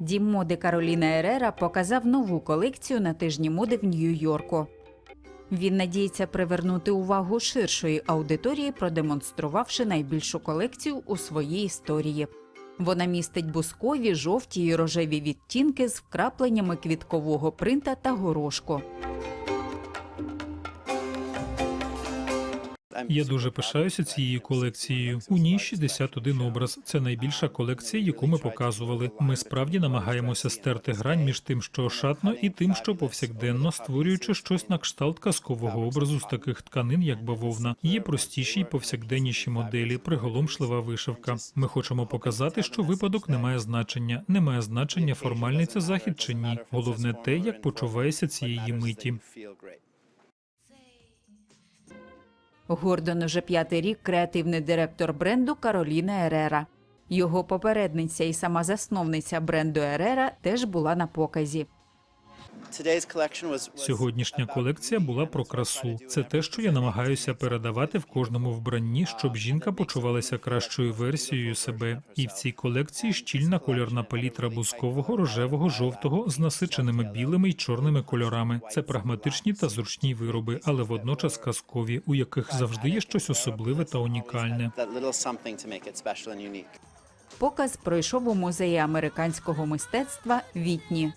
Дім моди Кароліна Ерера показав нову колекцію на тижні моди в Нью-Йорку. Він надіється привернути увагу ширшої аудиторії, продемонструвавши найбільшу колекцію у своїй історії. Вона містить бускові, жовті і рожеві відтінки з вкрапленнями квіткового принта та горошку. Я дуже пишаюся цією колекцією. У ній 61 образ. Це найбільша колекція, яку ми показували. Ми справді намагаємося стерти грань між тим, що ошатно, і тим, що повсякденно, створюючи щось на кшталт казкового образу з таких тканин, як бавовна. Є простіші й повсякденніші моделі, приголомшлива вишивка. Ми хочемо показати, що випадок не має значення. Не має значення, формальний це захід чи ні. Головне те, як почуваєшся цієї миті. Гордон уже п'ятий рік креативний директор бренду Кароліна Ерера. Його попередниця і сама засновниця бренду Ерера теж була на показі. Сьогоднішня колекція була про красу. Це те, що я намагаюся передавати в кожному вбранні, щоб жінка почувалася кращою версією себе. І в цій колекції щільна кольорна палітра бускового, рожевого, жовтого з насиченими білими й чорними кольорами. Це прагматичні та зручні вироби, але водночас казкові, у яких завжди є щось особливе та унікальне. Показ пройшов у музеї американського мистецтва Вітні.